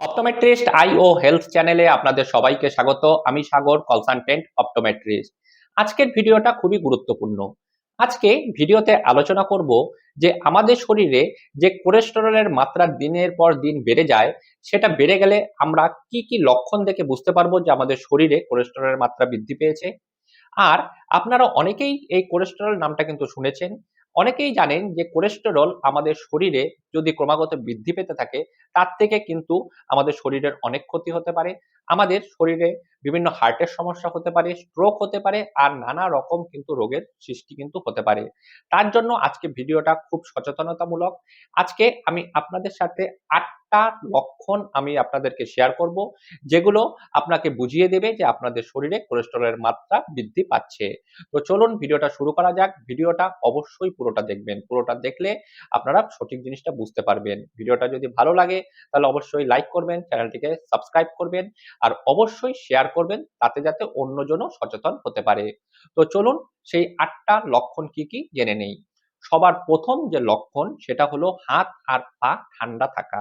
Optometrist I O health চ্যানেলে আপনাদের সবাইকে স্বাগত। আমি সাগর কনসালটেন্ট অপটোমেট্রিস্ট আজকের ভিডিওটা খুবই গুরুত্বপূর্ণ। আজকে ভিডিওতে আলোচনা করব যে আমাদের শরীরে যে কোলেস্টেরলের মাত্রা দিনের পর দিন বেড়ে যায়, সেটা বেড়ে গেলে আমরা কি কি লক্ষণ দেখে বুঝতে পারব যে আমাদের শরীরে কোলেস্টেরলের মাত্রা বৃদ্ধি পেয়েছে? আর আপনারা অনেকেই এই কোলেস্টেরল নামটা কিন্তু শুনেছেন। অনেকেই জানেন যে কোলেস্টেরল আমাদের শরীরে যদি ক্রমাগত বৃদ্ধি পেতে থাকে, তার থেকে কিন্তু আমাদের শরীরের অনেক ক্ষতি হতে পারে। আমাদের শরীরে বিভিন্ন হার্টের সমস্যা হতে পারে স্ট্রোক হতে পারে, আর নানা রকম কিন্তু রোগের সৃষ্টি কিন্তু হতে পারে। তার জন্য আজকে ভিডিওটা খুব সচেতনতামূলক। আজকে আমি আপনাদের সাথে আটটা লক্ষণ আমি আপনাদেরকে শেয়ার করব, যেগুলো আপনাকে বুঝিয়ে দেবে যে আপনাদের শরীরে কোলেস্টেরলের মাত্রা বৃদ্ধি পাচ্ছে। তো চলুন ভিডিওটা শুরু করা যাক। ভিডিওটা অবশ্যই পুরোটা দেখবেন। পুরোটা দেখলে আপনারা সঠিক জিনিসটা বুঝতে পারবেন। ভিডিওটা যদি ভালো লাগে, তাহলে অবশ্যই লাইক করবেন, চ্যানেলটিকে সাবস্ক্রাইব করবেন, আর অবশ্যই শেয়ার করবেন, তাতে যাতে অন্যজনও সচেতন হতে পারে। তো চলুন, সেই আটটা লক্ষণ কি কি জেনে নেই। সবার প্রথম যে লক্ষণ, সেটা হলো হাত আর পা ঠান্ডা থাকা।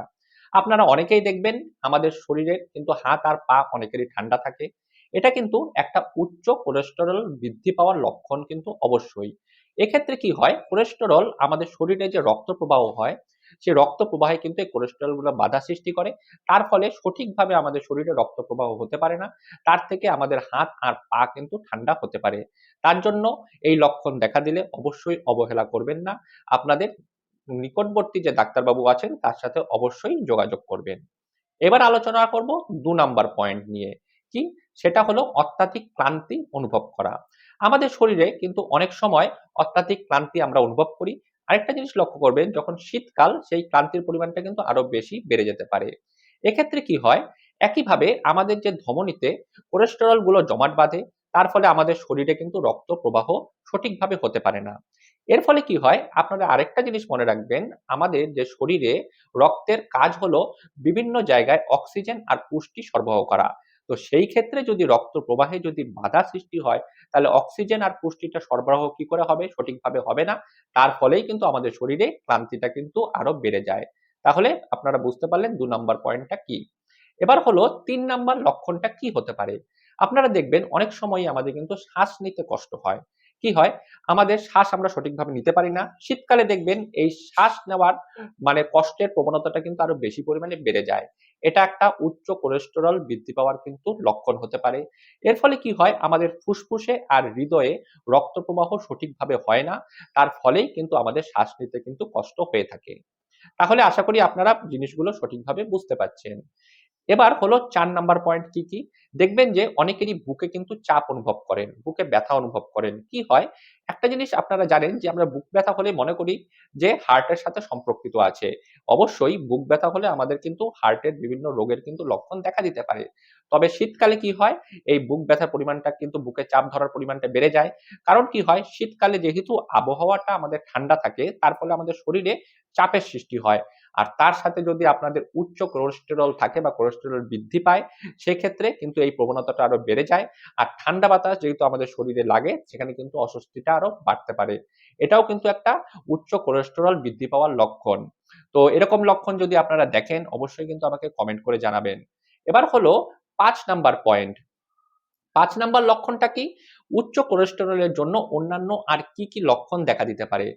আপনারা অনেকেই দেখবেন, আমাদের শরীরের কিন্তু হাত আর পা অনেকেরই ঠান্ডা থাকে। এটা কিন্তু একটা উচ্চ কোলেস্টেরল বৃদ্ধি পাওয়ার লক্ষণ কিন্তু অবশ্যই। এক্ষেত্রে কি হয় কোলেস্টেরল আমাদের শরীরে যে রক্ত প্রবাহ হয় সেই রক্ত প্রবাহে কিন্তু এই কোলেস্টেরলগুলো বাধা সৃষ্টি করে। তার ফলে সঠিকভাবে আমাদের শরীরে রক্ত প্রবাহ হতে পারে না। তার থেকে আমাদের হাত আর পা কিন্তু ঠান্ডা হতে পারে। তার জন্য এই লক্ষণ দেখা দিলে অবশ্যই অবহেলা করবেন না। আপনাদের নিকটবর্তী যে ডাক্তারবাবু আছেন, তার সাথে অবশ্যই যোগাযোগ করবেন। এবার আলোচনা করব দু নাম্বার পয়েন্ট নিয়ে। কি? সেটা হলো অত্যাধিক ক্লান্তি অনুভব করা। আমাদের শরীরে কিন্তু অনেক সময় অত্যাধিক ক্লান্তি আমরা অনুভব করি। আরেকটা জিনিস লক্ষ্য করবেন, যখন শীতকাল সেই ক্লান্তির পরিমাণটা কিন্তু আরও বেশি বেড়ে যেতে পারে। এক্ষেত্রে কি হয়? একইভাবে আমাদের যে ধমনীতে কোলেস্টেরলগুলো জমাট বাঁধে, তার ফলে আমাদের শরীরে কিন্তু রক্ত প্রবাহ সঠিকভাবে হতে পারে না। এর ফলে কি হয়? আপনারা আরেকটা জিনিস মনে রাখবেন, আমাদের যে শরীরে রক্তের কাজ হলো বিভিন্ন জায়গায় অক্সিজেন আর পুষ্টি সরবরাহ করা। তো সেই ক্ষেত্রে যদি রক্ত প্রবাহে যদি বাধা সৃষ্টি হয়, তাহলে অক্সিজেন আর পুষ্টিটা সরবরাহ কি করে হবে? সঠিকভাবে হবে না। তার ফলেই কিন্তু আমাদের শরীরে ক্লান্তিটা কিন্তু আরও বেড়ে যায়। তাহলে আপনারা বুঝতে পারলেন দু নম্বর পয়েন্টটা কি। এবার হলো তিন নাম্বার লক্ষণটা কি হতে পারে? আপনারা দেখবেন অনেক সময় আমাদের কিন্তু শ্বাস নিতে কষ্ট হয়। কি হয়? আমাদের শ্বাস আমরা সঠিকভাবে নিতে পারি না। শীতকালে দেখবেন এই শ্বাস নেওয়ার মানে কষ্টের প্রবণতাটা কিন্তু আরও বেশি পরিমাণে বেড়ে যায়। এটা একটা উচ্চ কোলেস্টেরল বৃদ্ধি পাওয়ার কিন্তু লক্ষণ হতে পারে। এর ফলে কি হয়? আমাদের ফুসফুসে আর হৃদয়ে রক্ত প্রবাহ সঠিকভাবে হয় না। তার ফলেই কিন্তু আমাদের শ্বাস নিতে কিন্তু কষ্ট হয়ে থাকে। তাহলে আশা করি আপনারা জিনিসগুলো সঠিকভাবে বুঝতে পারছেন। এবার হলো চার নাম্বার পয়েন্ট কি কি? দেখবেন যে অনেকেরই বুকে কিন্তু চাপ অনুভব করেন, বুকে ব্যথা অনুভব করেন। কি হয়? একটা জিনিস আপনারা জানেন যে আমরা বুক ব্যথা হলে মনে করি যে হার্টের সাথে সম্পর্কিত আছে। অবশ্যই বুক ব্যথা হলে আমাদের কিন্তু হার্টের বিভিন্ন রোগের কিন্তু লক্ষণ দেখা দিতে পারে। তবে শীতকালে কি হয়? এই বুক ব্যথার পরিমাণটা কিন্তু বুকে চাপ ধরার পরিমাণটা বেড়ে যায়। কারণ কি হয়? শীতকালে যেহেতু আবহাওয়াটা আমাদের ঠান্ডা থাকে, তার ফলে আমাদের শরীরে চাপের সৃষ্টি হয়। আর তার সাথে যদি আপনাদের উচ্চ কোলেস্টেরল থাকে বা কোলেস্টেরল বৃদ্ধি পায়, সেক্ষেত্রে কিন্তু এই প্রবণতাটা আরও বেড়ে যায়। আর ঠান্ডা বাতাস যেহেতু আমাদের শরীরে লাগে, সেখানে কিন্তু অস্বস্তিটা আরও বাড়তে পারে। এটাও কিন্তু একটা উচ্চ কোলেস্টেরল বৃদ্ধি পাওয়ার লক্ষণ। তো এরকম লক্ষণ যদি আপনারা দেখেন, অবশ্যই কিন্তু আমাকে কমেন্ট করে জানাবেন। এবার হলো পাঁচ নাম্বার পয়েন্ট পাঁচ নাম্বার লক্ষণটা কি? উচ্চ কোলেস্টেরলের জন্য অন্যান্য আর কি কি লক্ষণ দেখা দিতে পারে?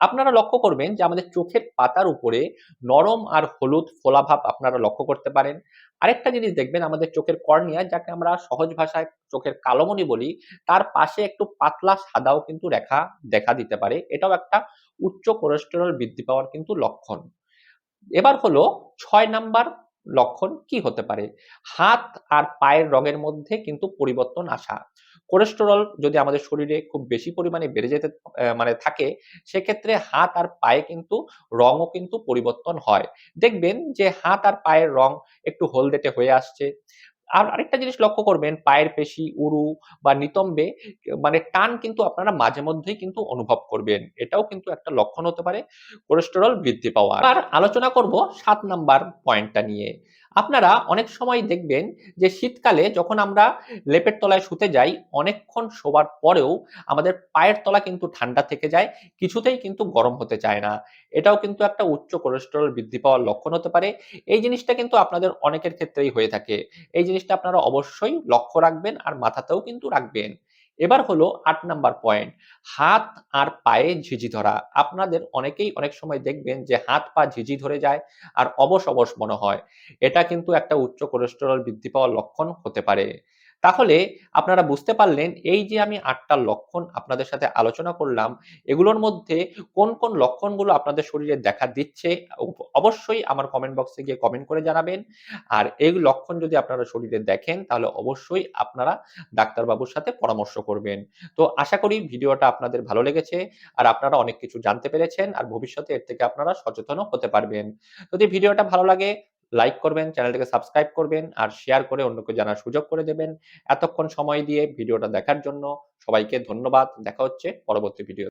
আপনারা লক্ষ্য করবেন যে আমাদের চোখের পাতার উপরে নরম আর হলুদ ফোলাভাব আপনারা লক্ষ্য করতে পারেন। আরেকটা জিনিস দেখবেন, আমাদের চোখের কর্নিয়া, যাকে আমরা সহজ ভাষায় চোখের কালোমনি বলি, তার পাশে একটু পাতলা সাদাও কিন্তু রেখা দেখা দিতে পারে। এটাও একটা উচ্চ কোলেস্টেরল বৃদ্ধি পাওয়ার কিন্তু লক্ষণ। এবার হলো ছয় নাম্বার লক্ষণ কি হতে পারে? হাত আর পায়ের রঙের মধ্যে কিন্তু পরিবর্তন আসা। কোলেস্টেরল যদি আমাদের শরীরে খুব বেশি পরিমাণে বেড়ে যেতে মানে থাকে, সেক্ষেত্রে হাত আর পায়ে কিন্তু রঙও কিন্তু পরিবর্তন হয়। দেখবেন যে হাত আর পায়ের রং একটু হলদেটে হয়ে আসছে। আর আরেকটা জিনিস লক্ষ্য করবেন, পায়ের পেশি, উরু বা নিতম্বে মানে টান কিন্তু আপনারা মাঝে মধ্যেই কিন্তু অনুভব করবেন। এটাও কিন্তু একটা লক্ষণ হতে পারে, কোলেস্টেরল বৃদ্ধি পাওয়া আর আলোচনা করব সাত নাম্বার পয়েন্টটা নিয়ে। আপনারা অনেক সময় দেখবেন যে শীতকালে যখন আমরা লেপের তলায় শুতে যাই, অনেকক্ষণ শোবার পরেও আমাদের পায়ের তলা কিন্তু ঠান্ডা থেকে যায়, কিছুতেই কিন্তু গরম হতে চায় না। এটাও কিন্তু একটা উচ্চ কোলেস্টেরল বৃদ্ধি পাওয়ার লক্ষণ হতে পারে। এই জিনিসটা কিন্তু আপনাদের অনেকের ক্ষেত্রেই হয়ে থাকে। এই জিনিসটা আপনারা অবশ্যই লক্ষ্য রাখবেন আর মাথাতেও কিন্তু রাখবেন। এবার হলো আট নাম্বার পয়েন্ট হাত আর পায়ে ঝিঝি ধরা। আপনাদের অনেকেই অনেক সময় দেখবেন যে হাত পা ঝিঝি ধরে যায় আর অবশ অবশ মনে হয়। এটা কিন্তু একটা উচ্চ কোলেস্টেরল বৃদ্ধি পাওয়ার লক্ষণ হতে পারে। তাহলে আপনারা বুঝতে পারলেন এই যে আমি আটটা লক্ষণ আপনাদের সাথে আলোচনা করলাম, এগুলোর মধ্যে কোন কোন লক্ষণগুলো আপনাদের শরীরে দেখা দিচ্ছে অবশ্যই আমার কমেন্ট বক্সে গিয়ে কমেন্ট করে জানাবেন। আর এই লক্ষণ যদি আপনারা শরীরে দেখেন, তাহলে অবশ্যই আপনারা ডাক্তারবাবুর সাথে পরামর্শ করবেন। তো আশা করি ভিডিওটা আপনাদের ভালো লেগেছে আর আপনারা অনেক কিছু জানতে পেরেছেন আর ভবিষ্যতে এর থেকে আপনারা সচেতনও হতে পারবেন। যদি ভিডিওটা ভালো লাগে লাইক করবেন, চ্যানেলটাকে সাবস্ক্রাইব করবেন আর শেয়ার করে অন্যকে জানার সুযোগ করে দেবেন। এতক্ষণ সময় দিয়ে ভিডিওটা দেখার জন্য সবাইকে ধন্যবাদ। দেখা হচ্ছে পরবর্তী ভিডিও